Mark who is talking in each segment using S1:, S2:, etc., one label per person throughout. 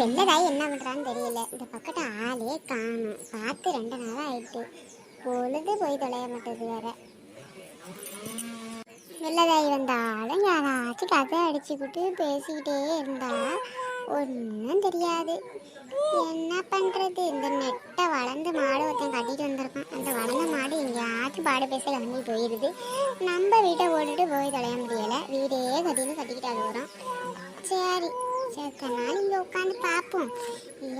S1: வெள்ளதாய் என்ன பண்ணுறான்னு தெரியல. இந்த பக்கத்து ஆளே காணும். பார்த்து ரெண்டு நாளாக ஆயிட்டு. பொழுது போய் தொலைய மாட்டேது வேற. வெள்ளதாய் வந்தாலும் யாராச்சும் கதை அடிச்சுக்கிட்டு பேசிக்கிட்டே இருந்தா ஒன்றும் தெரியாது. என்ன பண்ணுறது இந்த நெட்டை வளர்ந்து மாடு ஒருத்தன் கட்டிட்டு வந்திருக்கான் அந்த வளர்ந்த மாடு எங்கேயாச்சும் பாடு பேச கிளம்பி போயிடுது நம்ம வீட்டை ஓடிட்டு போய் தொலைய முடியலை. வீடே கட்டின்னு கட்டிக்கிட்டு அழுகுறோம் சரி. சரி நாள் இங்கே உட்காந்து பார்ப்போம்.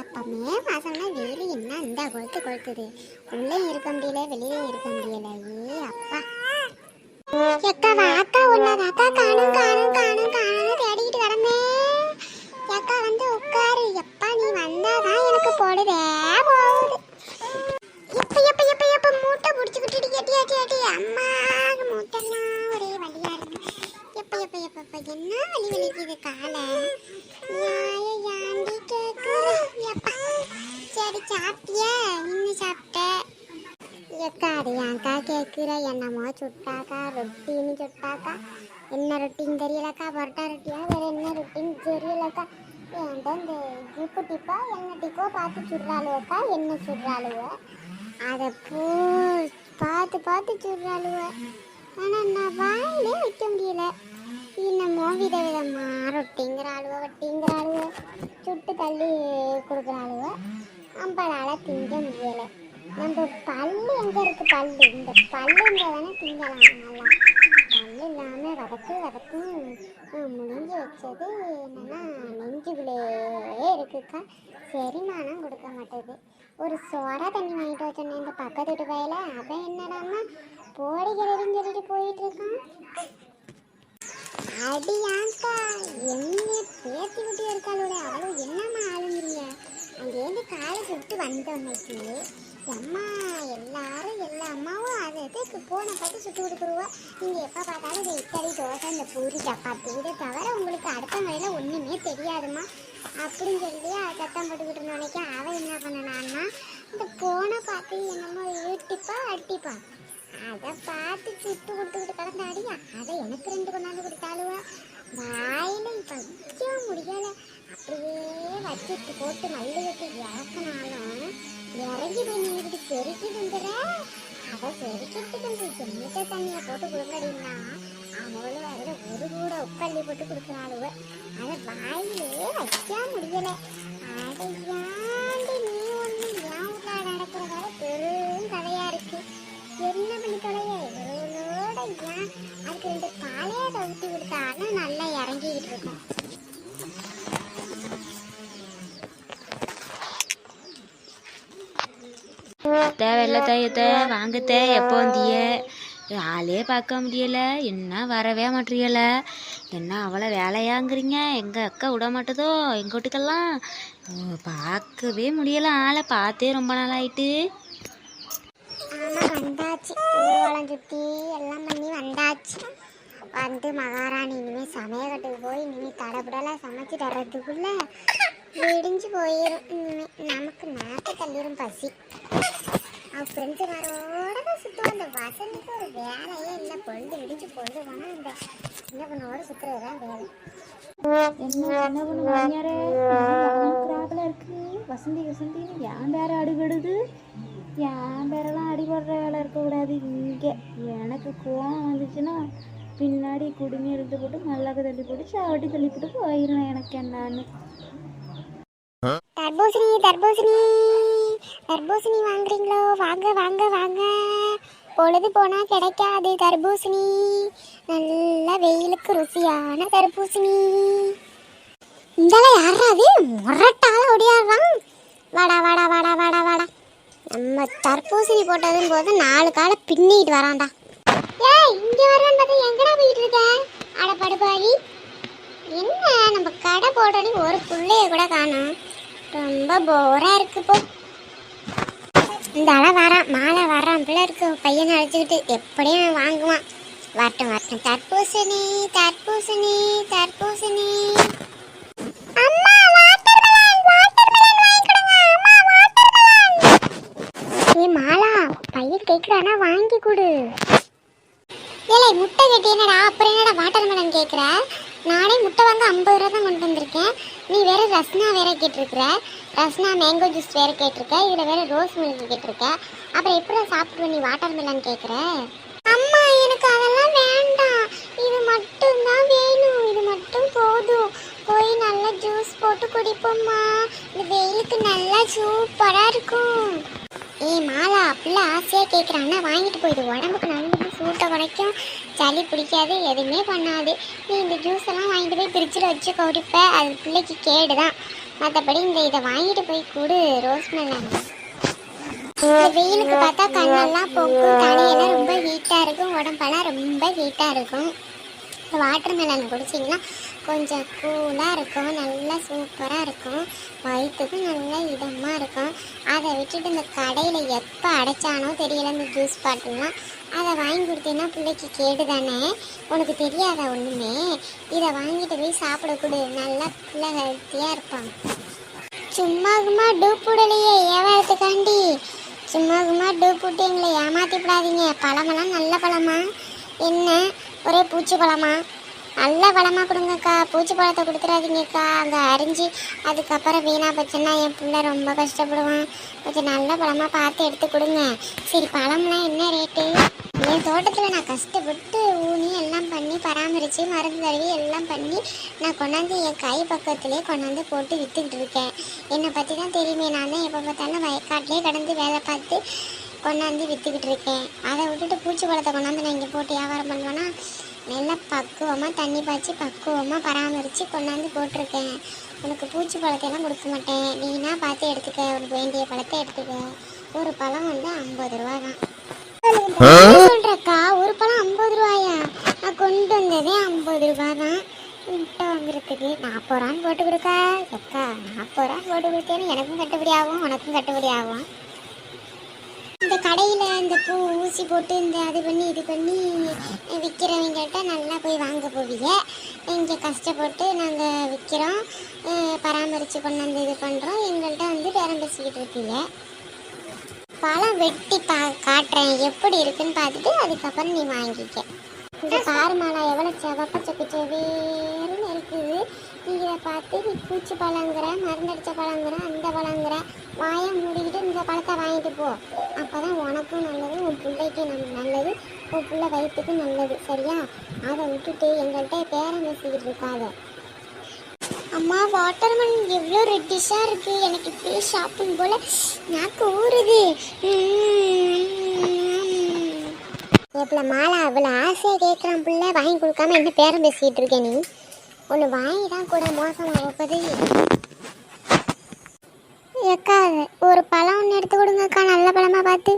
S1: எப்பவுமே மாசம்னா வெயில் என்ன இந்த கொளுத்து கொளுத்துது. உள்ளே இருக்க முடியல வெளியே இருக்க முடியல. ஏ அப்பா. எக்கா வாக்கா உன்னத அக்கா காணும் காணும் காணும் காணும் தேடிக்கிட்டு கிடந்தேன் எக்கா வந்து உட்காரு எப்பா நீ வந்தாதான் எனக்கு பொழுதே போகுது எப்ப எப்ப எப்ப எப்ப மூட்டை பிடிச்சிக்கிட்டு கேட்டி கேட்டி அம்மா மூட்டைலாம் ஒரே வலியா இருக்கு எப்ப எப்ப எப்ப எப்ப என்ன வலி வலிக்குது காலை யாய யாண்டி கேக்குற எப்பா சரி சாப்பிட்டியா இன்னும் சாப்பிட்ட எக்கா அது ஏன்க்கா கேட்குற என்னமோ சுட்டாக்கா ரொட்டின்னு சுட்டாக்கா. என்ன ரொட்டின்னு தெரியலக்கா பரோட்டா ரொட்டியா வேற என்ன ரொட்டின்னு தெரியலக்கா. ஏன்டா இந்த ஜிப்பு டிப்பா என்ன டிப்போ பார்த்து சுடுறாளுவக்கா என்ன சுடுறாளுவ? அதை போ பார்த்து பார்த்து சுடுறாளுவ. ஆனால் நான் வாயிலே வைக்க முடியல. என்னமோ வித விதமா ரொட்டிங்கிற ஆளுவ வட்டிங்கிற ஆளுவ சுட்டு தள்ளி கொடுக்குற ஆளுவ அம்பளால் திங்க முடியலை. நம்ம பல்லு எங்க இருக்கு? பல்லு. இந்த பல்லுங்க தானே திங்கலாம். நல்லா. பல்லு இல்லாம வதக்கு வதக்கும் முடிஞ்சு வச்சது என்னன்னா நெஞ்சுக்குள்ளேயே இருக்குக்கா. செரிமானம் கொடுக்க மாட்டேது. ஒரு சொர தண்ணி வாங்கிட்டு வச்சோன்னே இந்த பக்கத்து வீட்டு வயல அவன் என்னடாமா போடுகிறதுன்னு சொல்லிட்டு போயிட்டு இருக்கான். அடியாக்கா என்ன பேத்தி விட்டு இருக்காளோட. அவளும் என்னம்மா ஆளுங்க? அங்கேருந்து காலேஜ் சுட்டு வந்தோன்னைக்கு அம்மா எல்லாரும் எல்லா அம்மாவும் அது எதுக்கு போன பார்த்து சுட்டு கொடுத்துருவா. நீங்கள் எப்போ பார்த்தாலும் இந்த இட்லி தோசை இந்த பூரி சப்பாத்தி இதை தவிர உங்களுக்கு அடுத்த முறையில் ஒன்றுமே தெரியாதும்மா. அப்படின்னு சொல்லி அதை சத்தம் போட்டுக்கிட்டு இருந்தோன்னைக்கு அவன் என்ன பண்ணனான்னா இந்த போனை பார்த்து என்னமோ யூட்டிப்பா அட்டிப்பா. அதை பார்த்து சுட்டு கொடுத்துக்கிட்டு கிடந்தாடி அதை எனக்கு ரெண்டு கொண்டாந்து கொடுத்தாளுவ. வாயில வைக்க முடியல. அப்படியே வச்சுட்டு போட்டு மல்லிகைட்டு இறக்கினாலும் இறங்கி தண்ணி இப்படி செருக்கி வந்துடுற அதை செருக்கிட்டு வந்து செம்மட்ட தண்ணியை போட்டு கொடுக்கடினா அவளும் அதில் ஒரு கூட உப்பள்ளி போட்டு கொடுக்குறாளுவ. அதை வாயிலே
S2: தேவையில்ல தையத்த வாங்கத்த எப்போ வந்திய? ஆளே பார்க்க முடியல. என்ன வரவே மாட்டியல என்ன அவ்வளோ வேலையாங்கிறீங்க? எங்கள் அக்கா விட மாட்டுதோ? எங்கள் வீட்டுக்கெல்லாம்? பார்க்கவே முடியல. ஆளை பார்த்தே ரொம்ப நாள் ஆயிட்டு
S1: வந்தாச்சு. ஊர்வலம் சுத்தி எல்லாம் பண்ணி வந்தாச்சு. வந்து மகாராணி இனிமேல் சமையக்கட்டுக்கு போய் இனிமேல் தடபுடலாம் சமைச்சு தரத்துக்குள்ள விடிஞ்சு போயிடும் இனிமேல் நமக்கு நாட்டு தள்ளிடும் பசி. அவன் ஃப்ரெண்ட்ஸுக்காரோட தான் சுற்றுவோம் அந்த வசந்திக்கு ஒரு வேலையே இல்லை. பொழுது விடிஞ்சு பொழுது போனால் அந்த சின்ன பொண்ணோட சுற்றுறது தான் வேலை.
S3: என்ன என்ன பண்ண மாமியாரே கிராப்பில் இருக்கு? வசந்தி வசந்தின்னு என் பேர அடிபடுது? என் பேரெல்லாம் அடிபடுற வேலை இருக்கக்கூடாது இங்கே. எனக்கு கோவம் வந்துச்சுன்னா பின்னாடி குடுமி எடுத்து போட்டு மல்லாக்க தள்ளி போட்டு சாவட்டி தள்ளி போட்டு போயிடுவேன் எனக்கு என்னான்னு.
S1: தர்பூசணி தர்பூசணி. தர்பூசணி வாங்குறீங்களோ? வாங்க வாங்க வாங்க. பொழுது போனா கிடைக்காது தர்பூசணி. நல்ல வெயிலுக்கு ருசியான தர்பூசணி. இதெல்லாம் யாராவது முரட்டால ஒடியாடுறான். வாடா வாடா வாடா வாடா வாடா. நம்ம தர்பூசணி போட்டதும் போது நாலு காலை பின்னிட்டு வரான்டா. ஏய் இங்க வரான்னு பார்த்தா எங்கடா போயிட்டு இருக்க? அட படுபாவி. என்ன நம்ம கடை போட்டோன்னே ஒரு பிள்ளைய கூட காணும். ரொம்ப போரா இருக்கு போ. இந்த அலை வரான் மாலை வரான் பிள்ளை இருக்கு பையனை அழைச்சிக்கிட்டு எப்படியும் வாங்குவான். வரட்டும் வரட்டும். தர்பூசணி தர்பூசணி தர்பூசணி. அம்மா ஏய் மாலா பையன் கேட்குறானா வாங்கி கொடு. ஏலே முட்டை கட்டி என்னடா அப்புறம் என்னடா வாட்டர் மெலன் கேட்குற நானே முட்டை வாங்க ஐம்பது ரூபா தான் கொண்டு வந்திருக்கேன். நீ வேற ரஸ்னா வேற கேட்டிருக்கிற. ரஸ்னா மேங்கோ ஜூஸ் வேறு கேட்டிருக்க இதில் வேறு ரோஸ் மில்க் கேட்டிருக்க அப்புறம் எப்படி சாப்பிடுவ நீ வாட்டர் மெலன் கேட்குற அம்மா எனக்கு அதெல்லாம் வேண்டாம். இது மட்டும் தான் வேணும். இது மட்டும் போதும். போய் நல்லா ஜூஸ் போட்டு குடிப்போம்மா. இந்த வெயிலுக்கு நல்லா சூப்பராக இருக்கும். ஏ மாலா அப்படிலாம் ஆசையாக கேட்குறான்னா வாங்கிட்டு போயிடு. உடம்புக்கு நல்லது. சூட்டை குறைக்கும். சளி பிடிக்காது. எதுவுமே பண்ணாது. நீ இந்த ஜூஸ் எல்லாம் வாங்கிட்டு போய் ஃப்ரிட்ஜில் வச்சு குடிப்ப. அது பிள்ளைக்கு கேடு தான் மற்றபடி இந்த இதை வாங்கிட்டு போய் கொடு ரோஸ் மெலன். வெயிலுக்கு பார்த்தா கண்ணெல்லாம் போக்கும் தலையெல்லாம் ரொம்ப ஹீட்டாக இருக்கும் உடம்பெல்லாம் ரொம்ப ஹீட்டாக இருக்கும். வாட்டர் மெலன் குடிச்சிங்கன்னா கொஞ்சம் கூலாக இருக்கும் நல்லா சூப்பராக இருக்கும். வயிற்றுக்கும் நல்லா இதமாக இருக்கும். அதை விட்டுட்டு இந்த கடையில் எப்போ அடைச்சானோ தெரியல இந்த ஜூஸ் பாட்டிலாம் அதை வாங்கி கொடுத்தீங்கன்னா பிள்ளைக்கு கேடு தானே? உனக்கு தெரியாதா ஒன்றுமே இதை வாங்கிட்டு போய் சாப்பிட கொடு. நல்லா பிள்ளை ஹெல்த்தியாக இருப்பான். சும்மா சும்மா டூப் ஏவாரத்துக்காண்டி. சும்மா சும்மா டூப் எங்களை ஏமாத்தி விடாதீங்க பழமெல்லாம் நல்ல பழமா? என்ன? ஒரே பூச்சி பழமா? நல்ல பழமாக கொடுங்கக்கா. பூச்சி பழத்தை கொடுத்துடாதீங்கக்கா. அங்கே அரிஞ்சு அதுக்கப்புறம் வீணா போச்சுன்னா என் பிள்ளை ரொம்ப கஷ்டப்படுவான். கொஞ்சம் நல்ல பழமாக பார்த்து எடுத்து கொடுங்க. சரி பழம்லாம் என்ன ரேட்டு என் தோட்டத்தில் நான் கஷ்டப்பட்டு ஊனி எல்லாம் பண்ணி பராமரித்து மருந்து தடவி எல்லாம் பண்ணி நான் கொண்டாந்து என் கை பக்கத்துலேயே கொண்டாந்து போட்டு விற்றுக்கிட்டு இருக்கேன். என்னை பற்றி தான் தெரியுமே. நான் தான் எப்போ பார்த்தாலும் வயக்காட்டிலே கடந்து வேலை பார்த்து கொண்டாந்து விற்றுக்கிட்டு இருக்கேன். அதை விட்டுட்டு பூச்சி பழத்தை கொண்டாந்து நான் இங்கே போட்டு வியாபாரம் பண்ணுவேன்னா நல்லா பக்குவமாக தண்ணி பாய்ச்சி பக்குவமாக பராமரித்து கொண்டாந்து போட்டிருக்கேன். உனக்கு பூச்சி பழத்தையெல்லாம் கொடுக்க மாட்டேன். நீனா பார்த்து எடுத்துக்க. உனக்கு வேண்டிய பழத்தை எடுத்துக்க. ஒரு பழம் வந்து ஐம்பது ரூபா தான் என்ன சொல்றக்கா? ஒரு பழம் ஐம்பது ரூபாயா? நான் கொண்டு வந்ததே ஐம்பது ரூபா தான் முட்டை வாங்குறதுக்கு நாற்பது ரூபான்னு போட்டு கொடுக்கா. அக்கா நாற்பது ரூபா போட்டு கொடுத்தேன்னு எனக்கும் கட்டுப்படி ஆகும் உனக்கும் கட்டுப்படி ஆகும். இந்த கடையில் இந்த பூ ஊசி போட்டு இந்த அது பண்ணி இது பண்ணி விற்கிறவங்கள்ட்ட நல்லா போய் வாங்க போவீங்க. இங்கே கஷ்டப்பட்டு நாங்கள் விற்கிறோம் பராமரித்து கொண்டாந்து இது பண்ணுறோம் எங்கள்கிட்ட வந்து பேரம் பேசிக்கிட்டு இருக்கீங்க. பழம் வெட்டி பா காட்டுறேன். எப்படி இருக்குன்னு பார்த்துட்டு அதுக்கப்புறம் நீ வாங்கிக்க. இந்த பாரு மாலா எவ்வளோ செவப்ப செக்கு செவேர்னு இருக்குது. நீ பார்த்து நீ பூச்சி பழங்குற மருந்தடிச்ச பழங்குற அந்த பழங்குற வாயை மூடிக்கிட்டு இந்த பழத்தை வாங்கிட்டு போ. அப்போ தான் உனக்கும் நல்லது உன் பிள்ளைக்கு நம்ம நல்லது உன் பிள்ளை வயிற்றுக்கும் நல்லது. சரியா? அதை விட்டுட்டு எங்கள்கிட்ட பேரம் பேசிக்கிட்டு இருக்காத. அம்மா வாட்டர்மெலன் எவ்வளோ ரெட்டிஷாக இருக்கு. எனக்கு இப்படியே ஷாப்பிங் போல் நாக்கு ஊறுது. எப்பல மாலா அவ்வளோ ஆசையாக கேட்குறான் பிள்ளை. வாங்கி கொடுக்காம என்ன பேரம் பேசிக்கிட்டு இருக்கேன் நீ? ஒன்று வாங்கி தான் கூட மோசமாக போகுது அக்கா ஒரு பழம் ஒன்று எடுத்து கொடுங்கக்கா நல்ல பழமா பார்த்து.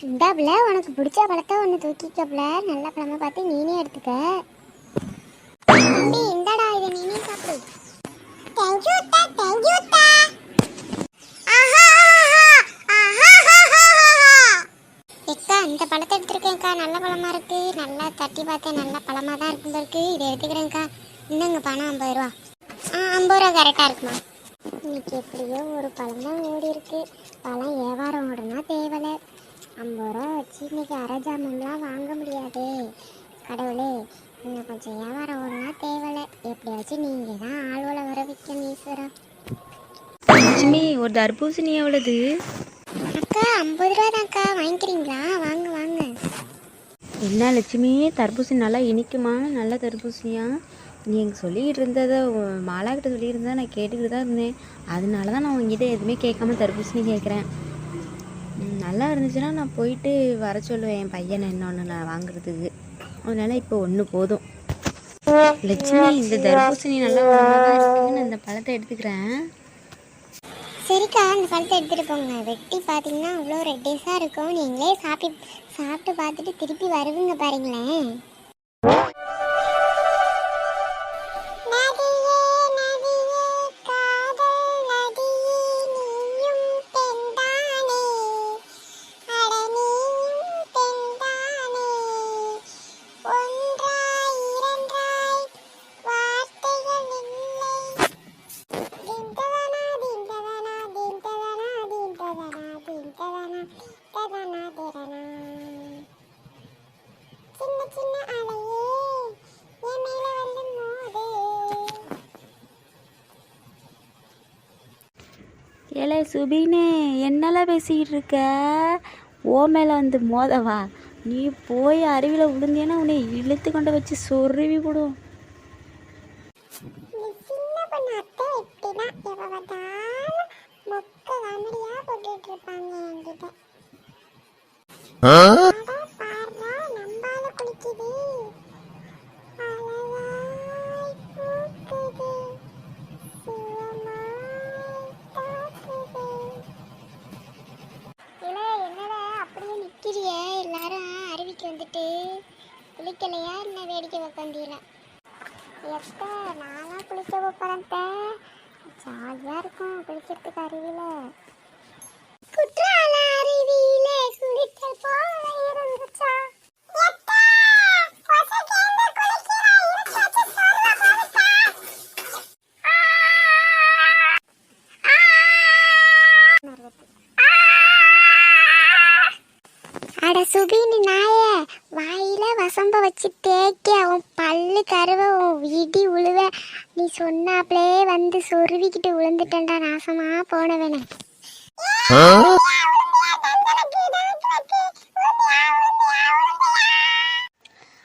S1: இந்தாப்புல உனக்கு பிடிச்ச பழத்தை ஒன்று தூக்கிக்கப்புல நல்ல பழமா பார்த்து நீனே எடுத்துக்க. தம்பி இந்தடா இதை நீனே சாப்பிடு. தேங்க்யூ அத்தா தேங்க்யூ அத்தா. எக்கா இந்த பழத்தை எடுத்துருக்கேன்க்கா. நல்ல பழமா இருக்கு. நல்லா தட்டி பார்த்தேன். நல்ல பழமா தான் இருக்கும் இருக்கு. இதை எடுத்துக்கிறேன்க்கா. இன்னுங்க பணம் ஐம்பது ரூபா. ஆ ஐம்பது ரூபா கரெக்டாக இருக்குமா? இன்னைக்கு எப்படியோ ஒரு பழம் தான் ஓடி இருக்கு. பழம் வியாபாரம் ஓடுனா தேவலை. ஐம்பது ரூபா வச்சு இன்னைக்கு அரை ஜாமான்லாம் வாங்க முடியாதே. கடவுளே இன்னும் கொஞ்சம் வியாபாரம் ஓடுனா தேவலை. எப்படியாச்சும் நீங்கள் தான் ஆள்வலை வர வைக்கணும் ஈஸ்வரா.
S2: லட்சுமி ஒரு தர்பூசணி எவ்வளவு?
S1: அக்கா ஐம்பது ரூபா தான்க்கா வாங்கிக்கிறீங்களா? வாங்க வாங்க.
S2: என்ன லட்சுமி தர்பூசணி நல்லா இனிக்குமா? நல்ல தர்பூசணியா? நீ எங்கள் சொல்லிக்கிட்டு இருந்ததை மாலாக்கிட்ட மாலா கிட்ட சொல்லியிருந்தா நான் கேட்டுக்கிட்டு தான் இருந்தேன். அதனால தான் நான் உங்ககிட்ட எதுவுமே கேட்காம தர்பூசணி கேட்குறேன். நல்லா இருந்துச்சுன்னா நான் போயிட்டு வர சொல்லுவேன். என் பையனை இன்னொன்று நான் வாங்குறதுக்கு. அதனால இப்போ ஒன்று போதும். லட்சுமி இந்த தர்பூசணி நல்லா இருக்குன்னு இந்த பழத்தை எடுத்துக்கிறேன்.
S1: சரிக்கா அந்த பழத்தை எடுத்துகிட்டு போங்க. வெட்டி பார்த்தீங்கன்னா அவ்வளோ ரெட்டேஸாக இருக்கும். நீங்களே சாப்பிட்டு சாப்பிட்டு பார்த்துட்டு திருப்பி வருவீங்க பாருங்களேன்.
S3: ஏலே சுபினு என்னெல்லாம் பேசிக்கிட்டு இருக்க? ஓ மேலே வந்து மோதவா? நீ போய் அருவியில் விழுந்தேன்னா உன்னை இழுத்து கொண்டு வச்சு சொருவி விடும்.
S1: மொக்க காமெடியா போட்டுட்டு இருப்பாங்க என்கிட்ட. குளிக்கலையா என்ன வேடிக்கை உக்காந்தீங்களா எப்ப நானா குளிக்க போறேன் ஜாலியா இருக்கும் குளிக்கிறதுக்கு அருவியில. குற்ற அட சுபினி நாய வாயில வசம்ப வச்சு தேய்க்க உன் பல்லு கருவ உன் இடி உழுவ. நீ சொன்னாப்லே வந்து சொருவிக்கிட்டு விழுந்துட்டேன்டா நாசமா போனவனே.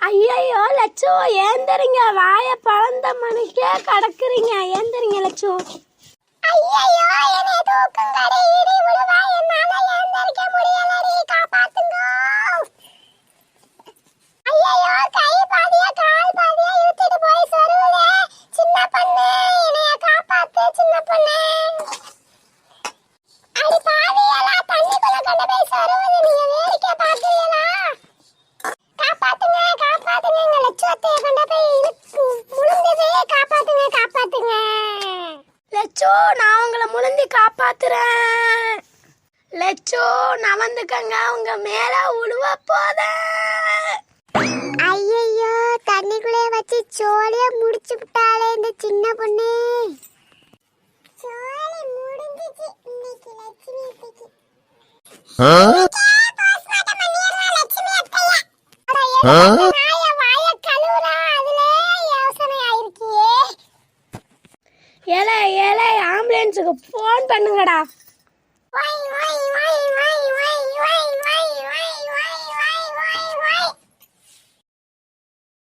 S3: ஐயோ லட்சோ ஏந்தரிங்க. வாய பழந்த மணிக்கே கடக்குறீங்க. ஏந்தரிங்க லட்சோ.
S1: ஐயையோ என்னை தூக்குங்கடி இடி உழுவ. என்னால எழுந்திருக்க முடியலடி காப்பாத்துங்க ஐயையோ கை பாதியா கால் பாதியா இழுத்துட்டு போய் சொருவுலே சின்ன பொண்ணு என்னைய காப்பாத்து சின்ன பொண்ணு. அடி பாவியலா தண்ணிக்குள்ள கொண்டு போய் சொருவுது நீங்க வேடிக்கை பாக்குறீங்களா காப்பாத்துங்க காப்பாத்துங்க எங்க லட்சத்தை கொண்டு போய் இழுத்து காப்பாத்துங்க காப்பாத்துங்க.
S3: லட்சோ நான் உங்களை முழுந்தி காப்பாத்துறேன். லட்சோ நவந்துக்கங்க உங்க மேல உழுவ போதேன்
S1: ஐயையோ தண்ணிக்குள்ளே வச்சு சோழிய முடிச்சு விட்டாளே இந்த சின்ன பொண்ணு. சோழி முடிஞ்சிச்சு. இன்னைக்கு லட்சுமி அத்தைக்கு.
S3: ஏலே